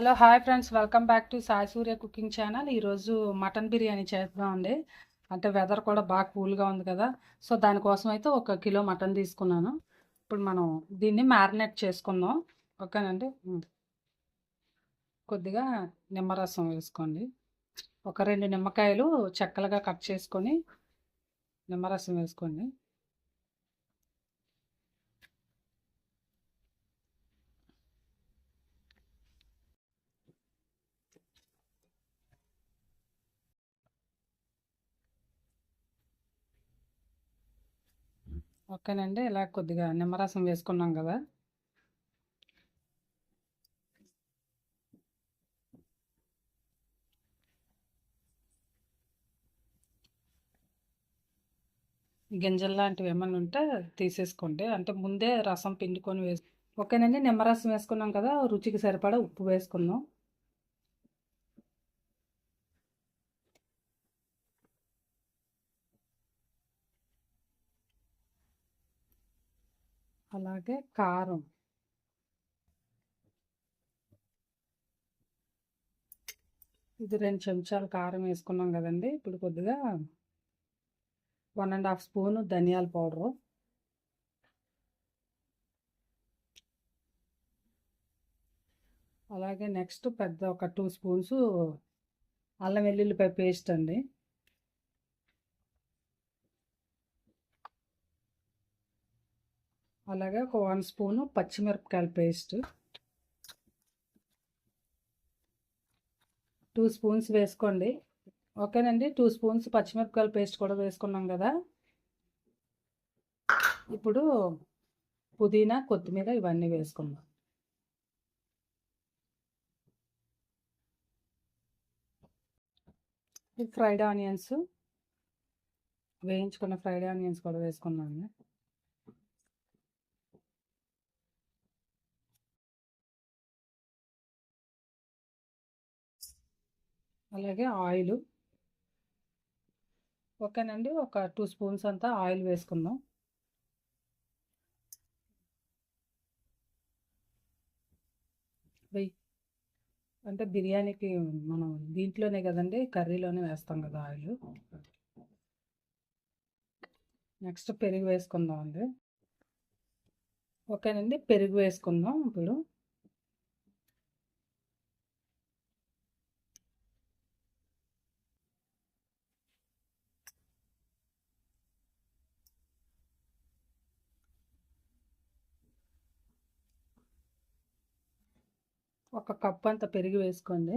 Hello hi friends. Welcome back to Sai Surya cooking channel. ఈరోజు mutton biryani చేద్దామండి. అంటే weather కూడా బాగా కూల్గా ఉంది కదా. సో దానికోసం అయితే ఒక కిలో మటన్ తీసుకున్నాను. ఇప్పుడు మనం దీన్ని మ్యారినేట్ చేసుకుందాం. ఓకేనండి? కొద్దిగా నిమ్మరసం వేసుకోండి. ఒక రెండు నిమ్మకాయలు చెక్కలుగా కట్ చేసుకొని నిమ్మరసం వేసుకోండి. ఓకేనండి. ఇలా కొద్దిగా నిమ్మరసం వేసుకున్నాం కదా. గింజలు లాంటివి ఏమైనా ఉంటే తీసేసుకోండి. అంటే ముందే రసం పిండుకొని వేసు ఓకేనండి. నిమ్మరసం వేసుకున్నాం కదా. రుచికి సరిపడా ఉప్పు వేసుకుందాం. అలాగే కారం. ఇది రెండు చెంచాలు కారం వేసుకున్నాం కదండి. ఇప్పుడు కొద్దిగా వన్ అండ్ హాఫ్ స్పూన్ ధనియాల పౌడరు. అలాగే నెక్స్ట్ పెద్ద ఒక టూ స్పూన్స్ అల్లం వెల్లుల్లిపాయ పేస్ట్ అండి. అలాగే ఒక వన్ స్పూను పచ్చిమిరపకాయల పేస్ట్. టూ స్పూన్స్ వేసుకోండి. ఓకేనండి టూ స్పూన్స్ పచ్చిమిరపకాయల పేస్ట్ కూడా వేసుకున్నాం కదా. ఇప్పుడు పుదీనా కొత్తిమీర ఇవన్నీ వేసుకుందాం. ఫ్రైడ్ ఆనియన్స్ వేయించుకున్న ఫ్రైడ్ ఆనియన్స్ కూడా వేసుకున్నాను. అలాగే ఆయిల్. ఓకేనండి ఒక టూ స్పూన్స్ అంతా ఆయిల్ వేసుకుందాం. వెయ్యి అంటే బిర్యానీకి మనం దీంట్లోనే కదండి కర్రీలోనే వేస్తాం కదా ఆయిల్. నెక్స్ట్ పెరుగు వేసుకుందాం అండి ఓకేనండి పెరుగు వేసుకుందాం ఇప్పుడు. ఒక కప్ అంత పెరిగి వేసుకోండి.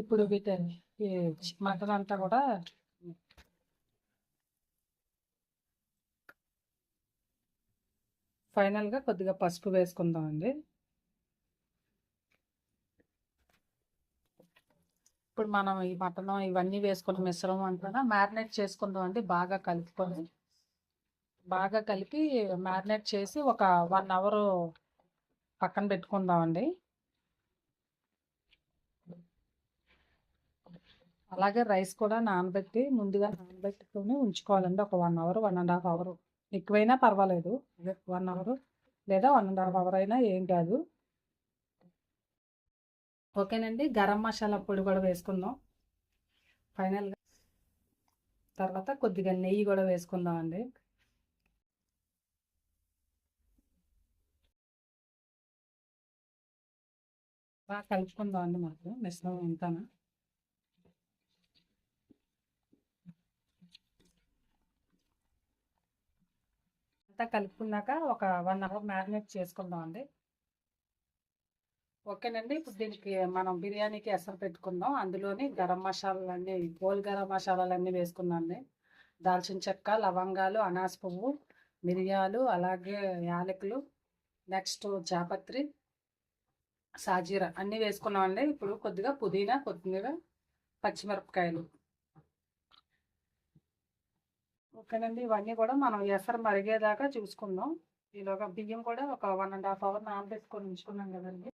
ఇప్పుడు వీటి మటన్ అంతా కూడా ఫైనల్గా కొద్దిగా పసుపు వేసుకుందామండి. ఇప్పుడు మనం ఈ మటన్ ఇవన్నీ వేసుకుని మిశ్రమం అంతా మ్యారినేట్ చేసుకుందాం అండి బాగా కలుపుకొని. బాగా కలిపి మ్యారినేట్ చేసి ఒక వన్ అవర్ పక్కన పెట్టుకుందామండి. అలాగే రైస్ కూడా నానబెట్టి ముందుగా నానబెట్టుకొని ఉంచుకోవాలండి. ఒక one hour one and half hour. ఎక్కువైనా పర్వాలేదు. వన్ అవర్ లేదా వన్ అండ్ హాఫ్ అవర్ అయినా ఏం కాదు. ఓకేనండి. గరం మసాలా పొడి కూడా వేసుకుందాం. ఫైనల్గా తర్వాత కొద్దిగా నెయ్యి కూడా వేసుకుందాం అండి బాగా కలుపుకుందాం అండి మాకు. మిశ్రమం అంతానా అంతా కలుపుకున్నాక ఒక వన్ అవర్ మ్యారినేట్ చేసుకుందాం అండి. ఓకేనండి. ఇప్పుడు దీనికి మనం బిర్యానీకి ఎసరు పెట్టుకుందాం. అందులోని గరం మసాలాలన్నీ గోల్ గరం మసాలాలన్నీ వేసుకున్నాండి దాల్చిన చెక్క లవంగాలు అనాస పువ్వు మిరియాలు అలాగే యాలకులు నెక్స్ట్ జాపత్రి సాజీరా అన్నీ వేసుకున్నామండి. ఇప్పుడు కొద్దిగా పుదీనా కొత్తిమీర పచ్చిమిరపకాయలు. ఓకేనండి. ఇవన్నీ కూడా మనం ఎసరు మరిగేదాకా చూసుకుందాం. ఈలోగా బియ్యం కూడా ఒక వన్ అండ్ హాఫ్ అవర్ నానబెట్టుకొని ఉంచుకున్నాం కదండి.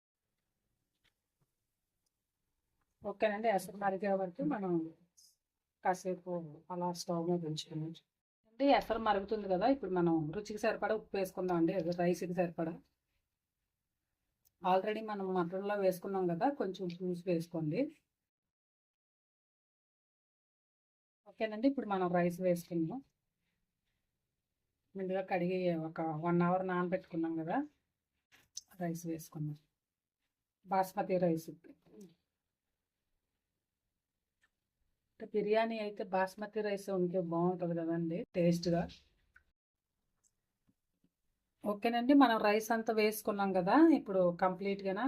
ఓకేనండి. ఎసరు మరిగే వరకు మనం కాసేపు అలా స్టవ్ మీద ఉంచుకున్నాం అంటే ఎసరు మరుగుతుంది కదా. ఇప్పుడు మనం రుచికి సరిపడా ఉప్పు వేసుకుందాం అండి రైస్కి సరిపడా. ఆల్రెడీ మనం మటన్లో వేసుకున్నాం కదా కొంచెం జ్యూస్ వేసుకోండి. ఓకేనండి ఇప్పుడు మనం రైస్ వేసుకున్నాం ముందుగా కడిగి ఒక వన్ అవర్ నానబెట్టుకున్నాం కదా రైస్ వేసుకున్నాం బాస్మతి రైస్. బిర్యానీ అయితే బాస్మతి రైస్ ఉంటే బాగుంటుంది కదండి టేస్ట్గా. ఓకేనండి. మనం రైస్ అంతా వేసుకున్నాం కదా ఇప్పుడు కంప్లీట్గా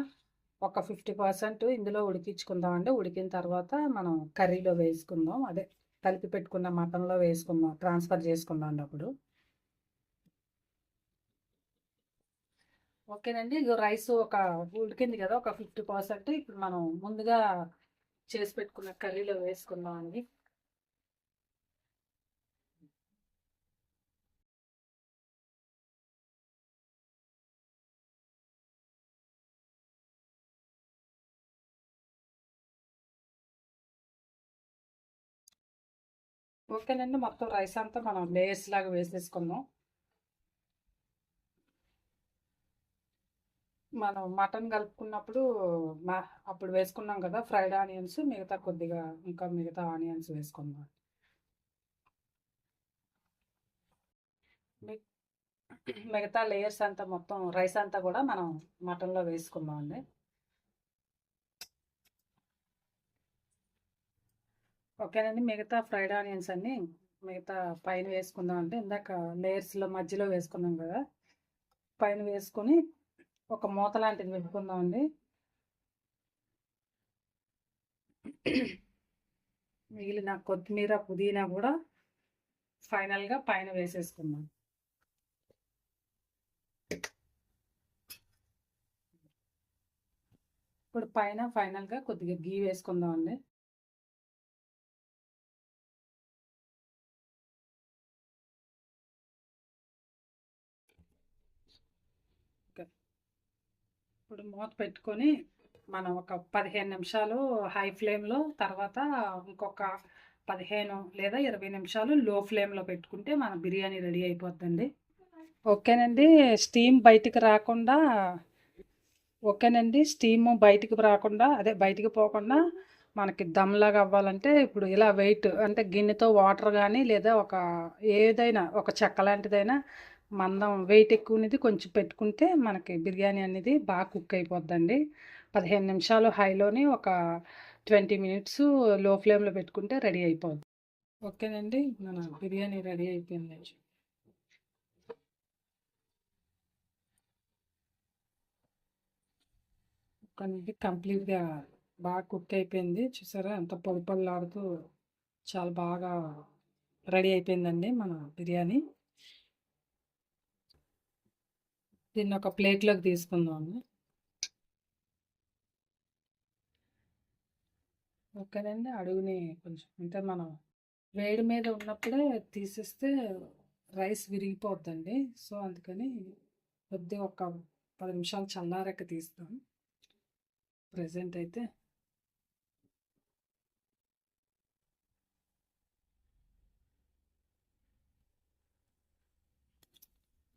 ఒక ఫిఫ్టీ పర్సెంట్ ఇందులో ఉడికించుకుందామండి. ఉడికిన తర్వాత మనం కర్రీలో వేసుకుందాం. అదే కలిపి పెట్టుకున్న మటన్లో వేసుకుందాం ట్రాన్స్ఫర్ చేసుకుందాం అప్పుడు. ఓకేనండి. ఇక రైస్ ఒక ఉడికింది కదా ఒక ఫిఫ్టీ పర్సెంట్. ఇప్పుడు మనం ముందుగా చేసి పెట్టుకున్న కర్రీలో వేసుకుందాం అండి ఓకేనండి మొత్తం రైస్ అంతా మనం లేయర్స్ లాగా వేసేసుకుందాం. మనం మటన్ కలుపుకున్నప్పుడు మా అప్పుడు వేసుకున్నాం కదా ఫ్రైడ్ ఆనియన్స్ మిగతా కొద్దిగా ఇంకా మిగతా ఆనియన్స్ వేసుకుందాం. మిగతా లేయర్స్ అంతా మొత్తం రైస్ అంతా కూడా మనం మటన్లో వేసుకుందాం అండి ఓకేనండి. మిగతా ఫ్రైడ్ ఆనియన్స్ అన్ని మిగతా పైన వేసుకుందాం అంటే ఇందాక లేయర్స్లో మధ్యలో వేసుకున్నాం కదా పైన వేసుకొని ఒక మూత లాంటిది పెట్టుకుందాం అండి. మిగిలిన కొత్తిమీర పుదీనా కూడా ఫైనల్గా పైన వేసేసుకుందాం. ఇప్పుడు పైన ఫైనల్గా కొద్దిగా గీ వేసుకుందాం అండి. ఇప్పుడు మూత పెట్టుకొని మనం ఒక పదిహేను నిమిషాలు హై ఫ్లేమ్లో తర్వాత ఇంకొక పదిహేను లేదా ఇరవై నిమిషాలు లో ఫ్లేమ్లో పెట్టుకుంటే మన బిర్యానీ రెడీ అయిపోద్దండి. ఓకేనండి స్టీమ్ బయటికి రాకుండా ఓకేనండి స్టీమ్ బయటికి రాకుండా అదే బయటికి పోకుండా మనకి దమ్లాగా అవ్వాలంటే ఇప్పుడు ఇలా వెయిట్ అంటే గిన్నెతో వాటర్ కానీ లేదా ఒక ఏదైనా ఒక చెక్క లాంటిదైనా మందం వెయిట్ ఎక్కువ అనేది కొంచెం పెట్టుకుంటే మనకి బిర్యానీ అనేది బాగా కుక్ అయిపోద్దండి. పదిహేను నిమిషాలు హైలోని ఒక ట్వంటీ మినిట్స్లో ఫ్లేమ్లో పెట్టుకుంటే రెడీ అయిపోద్ది. ఓకేనండి మన బిర్యానీ రెడీ అయిపోయింది అనేది కంప్లీట్గా బాగా కుక్ అయిపోయింది. చూసారా ఎంత పొడి పొడిలాడుతూ చాలా బాగా రెడీ అయిపోయిందండి మన బిర్యానీ. దీన్ని ఒక ప్లేట్లోకి తీసుకుందాము. ఓకేనండి అడుగుని కొంచెం అంటే మనం వేడి మీద ఉన్నప్పుడే తీసేస్తే రైస్ విరిగిపోద్దండి. సో అందుకని కొద్దిగా ఒక పది నిమిషాలు చల్లారక తీస్తాం. ప్రజెంట్ అయితే.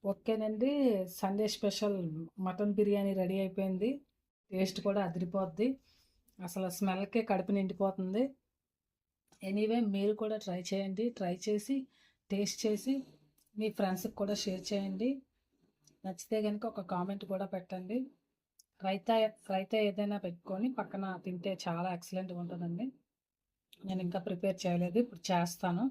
ఓకేనండి. Sunday special mutton biryani ready అయిపోయింది. టేస్ట్ కూడా అదిరిపోద్ది. అసలు స్మెల్కే కడుపు నిండిపోతుంది. ఎనీవే మీరు కూడా ట్రై చేయండి. ట్రై చేసి టేస్ట్ చేసి మీ ఫ్రెండ్స్కి కూడా షేర్ చేయండి. నచ్చితే కనుక ఒక కామెంట్ కూడా పెట్టండి. రైతా రైతా ఏదైనా పెట్టుకొని పక్కన తింటే చాలా ఎక్సలెంట్గా ఉంటుందండి. నేను ఇంకా ప్రిపేర్ చేయలేదు. ఇప్పుడు చేస్తాను.